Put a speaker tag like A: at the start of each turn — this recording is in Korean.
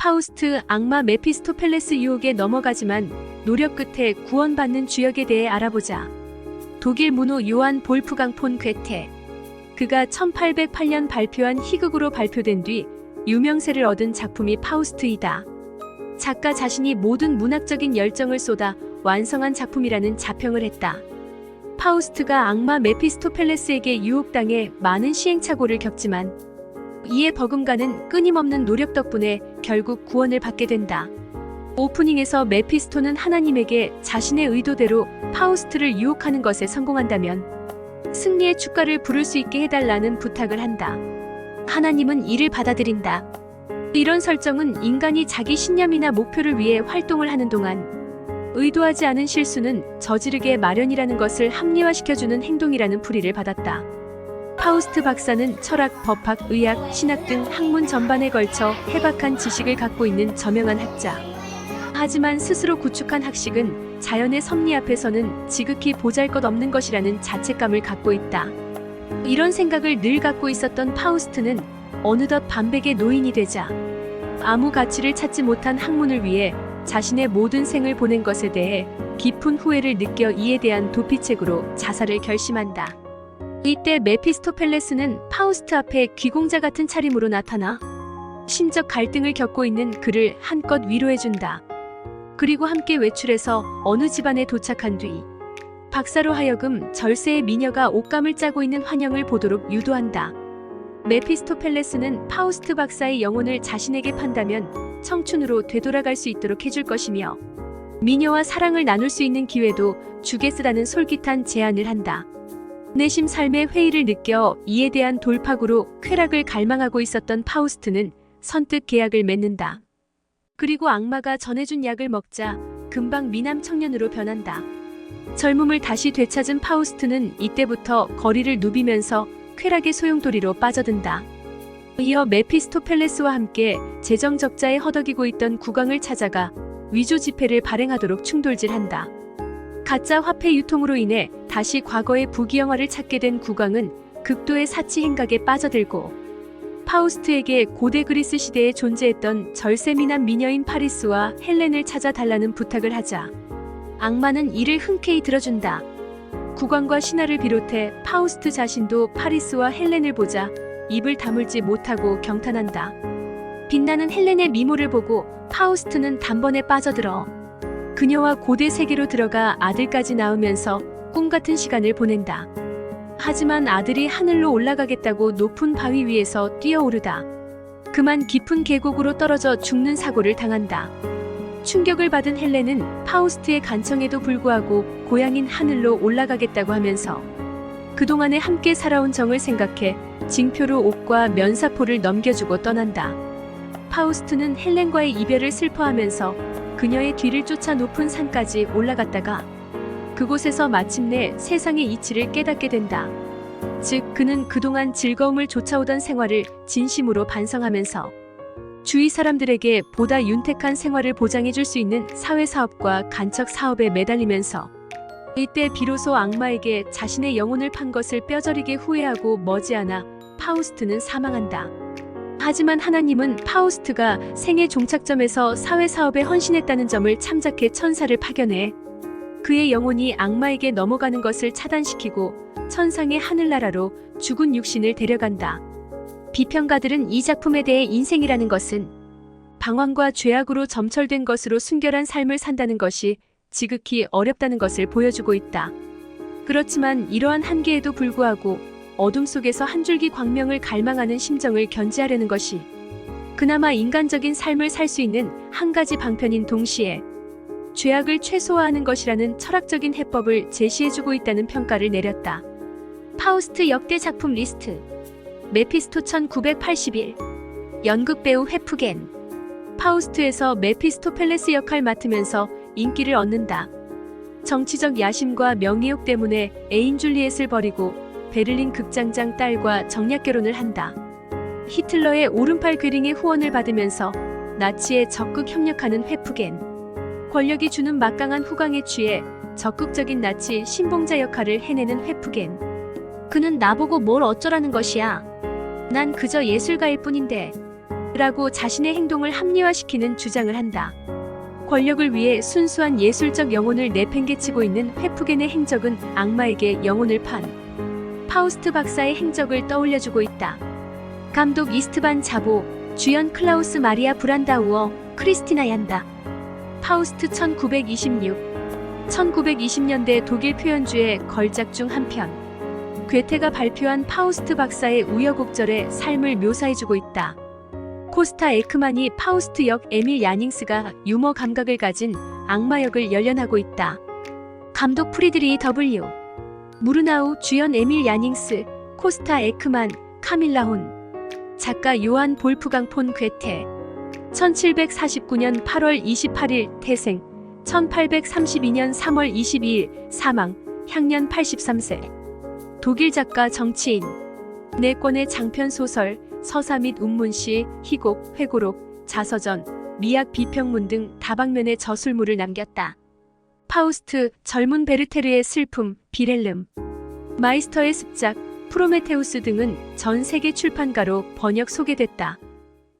A: 파우스트 악마 메피스토펠레스 유혹에 넘어가지만 노력 끝에 구원받는 주역에 대해 알아보자. 독일 문호 요한 볼프강 폰 괴테. 그가 1808년 발표한 희극으로 발표된 뒤 유명세를 얻은 작품이 파우스트이다. 작가 자신이 모든 문학적인 열정을 쏟아 완성한 작품이라는 자평을 했다. 파우스트가 악마 메피스토펠레스에게 유혹당해 많은 시행착오를 겪지만 이에 버금가는 끊임없는 노력 덕분에 결국 구원을 받게 된다. 오프닝에서 메피스토는 하나님에게 자신의 의도대로 파우스트를 유혹하는 것에 성공한다면 승리의 축가를 부를 수 있게 해달라는 부탁을 한다. 하나님은 이를 받아들인다. 이런 설정은 인간이 자기 신념이나 목표를 위해 활동을 하는 동안 의도하지 않은 실수는 저지르게 마련이라는 것을 합리화시켜주는 행동이라는 풀이를 받았다. 파우스트 박사는 철학, 법학, 의학, 신학 등 학문 전반에 걸쳐 해박한 지식을 갖고 있는 저명한 학자. 하지만 스스로 구축한 학식은 자연의 섭리 앞에서는 지극히 보잘것없는 것이라는 자책감을 갖고 있다. 이런 생각을 늘 갖고 있었던 파우스트는 어느덧 반백의 노인이 되자 아무 가치를 찾지 못한 학문을 위해 자신의 모든 생을 보낸 것에 대해 깊은 후회를 느껴 이에 대한 도피책으로 자살을 결심한다. 이때 메피스토펠레스는 파우스트 앞에 귀공자 같은 차림으로 나타나 심적 갈등을 겪고 있는 그를 한껏 위로해준다. 그리고 함께 외출해서 어느 집안에 도착한 뒤 박사로 하여금 절세의 미녀가 옷감을 짜고 있는 환영을 보도록 유도한다. 메피스토펠레스는 파우스트 박사의 영혼을 자신에게 판다면 청춘으로 되돌아갈 수 있도록 해줄 것이며 미녀와 사랑을 나눌 수 있는 기회도 주겠으라는 솔깃한 제안을 한다. 내심 삶의 회의를 느껴 이에 대한 돌파구로 쾌락을 갈망하고 있었던 파우스트는 선뜻 계약을 맺는다. 그리고 악마가 전해준 약을 먹자 금방 미남 청년으로 변한다. 젊음을 다시 되찾은 파우스트는 이때부터 거리를 누비면서 쾌락의 소용돌이로 빠져든다. 이어 메피스토펠레스와 함께 재정 적자에 허덕이고 있던 국왕을 찾아가 위조 지폐를 발행하도록 충돌질한다. 가짜 화폐 유통으로 인해 다시 과거의 부귀영화를 찾게 된 국왕은 극도의 사치 행각에 빠져들고 파우스트에게 고대 그리스 시대에 존재했던 절세미남 미녀인 파리스와 헬렌을 찾아달라는 부탁을 하자 악마는 이를 흔쾌히 들어준다. 국왕과 신하를 비롯해 파우스트 자신도 파리스와 헬렌을 보자 입을 다물지 못하고 경탄한다. 빛나는 헬렌의 미모를 보고 파우스트는 단번에 빠져들어 그녀와 고대 세계로 들어가 아들까지 낳으면서 꿈 같은 시간을 보낸다. 하지만 아들이 하늘로 올라가겠다고 높은 바위 위에서 뛰어오르다. 그만 깊은 계곡으로 떨어져 죽는 사고를 당한다. 충격을 받은 헬렌은 파우스트의 간청에도 불구하고 고향인 하늘로 올라가겠다고 하면서 그동안에 함께 살아온 정을 생각해 징표로 옷과 면사포를 넘겨주고 떠난다. 파우스트는 헬렌과의 이별을 슬퍼하면서 그녀의 뒤를 쫓아 높은 산까지 올라갔다가 그곳에서 마침내 세상의 이치를 깨닫게 된다. 즉, 그는 그동안 즐거움을 쫓아오던 생활을 진심으로 반성하면서 주위 사람들에게 보다 윤택한 생활을 보장해 줄 수 있는 사회사업과 간척 사업에 매달리면서 이때 비로소 악마에게 자신의 영혼을 판 것을 뼈저리게 후회하고 머지않아 파우스트는 사망한다. 하지만 하나님은 파우스트가 생애 종착점에서 사회 사업에 헌신했다는 점을 참작해 천사를 파견해 그의 영혼이 악마에게 넘어가는 것을 차단시키고 천상의 하늘나라로 죽은 육신을 데려간다. 비평가들은 이 작품에 대해 인생이라는 것은 방황과 죄악으로 점철된 것으로 순결한 삶을 산다는 것이 지극히 어렵다는 것을 보여주고 있다. 그렇지만 이러한 한계에도 불구하고 어둠 속에서 한 줄기 광명을 갈망하는 심정을 견지하려는 것이 그나마 인간적인 삶을 살 수 있는 한 가지 방편인 동시에 죄악을 최소화하는 것이라는 철학적인 해법을 제시해주고 있다는 평가를 내렸다. 파우스트 역대 작품 리스트 메피스토 1981 연극 배우 회프겐 파우스트에서 메피스토펠레스 역할 맡으면서 인기를 얻는다. 정치적 야심과 명예욕 때문에 애인 줄리엣을 버리고 베를린 극장장 딸과 정략 결혼을 한다. 히틀러의 오른팔 괴링의 후원을 받으면서 나치에 적극 협력하는 회프겐. 권력이 주는 막강한 후광에 취해 적극적인 나치 신봉자 역할을 해내는 회프겐. 그는 나보고 뭘 어쩌라는 것이야. 난 그저 예술가일 뿐인데. 라고 자신의 행동을 합리화시키는 주장을 한다. 권력을 위해 순수한 예술적 영혼을 내팽개치고 있는 회프겐의 행적은 악마에게 영혼을 판 파우스트 박사의 행적을 떠올려주고 있다. 감독 이스트반 자보, 주연 클라우스 마리아 브란다우어, 크리스티나 얀다. 파우스트 1926 1920년대 독일 표현주의 걸작 중 한 편. 괴테가 발표한 파우스트 박사의 우여곡절의 삶을 묘사해주고 있다. 코스타 에크만이 파우스트 역 에밀 야닝스가 유머 감각을 가진 악마 역을 연연하고 있다. 감독 프리드리 W. 무르나우 주연 에밀 야닝스, 코스타 에크만, 카밀라 혼. 작가 요한 볼프강 폰 괴테. 1749년 8월 28일 태생. 1832년 3월 22일 사망. 향년 83세. 독일 작가 정치인. 네 권의 장편 소설, 서사 및 운문시, 희곡, 회고록, 자서전, 미학 비평문 등 다방면의 저술물을 남겼다. 파우스트, 젊은 베르테르의 슬픔, 비렐름, 마이스터의 습작, 프로메테우스 등은 전 세계 출판가로 번역 소개됐다.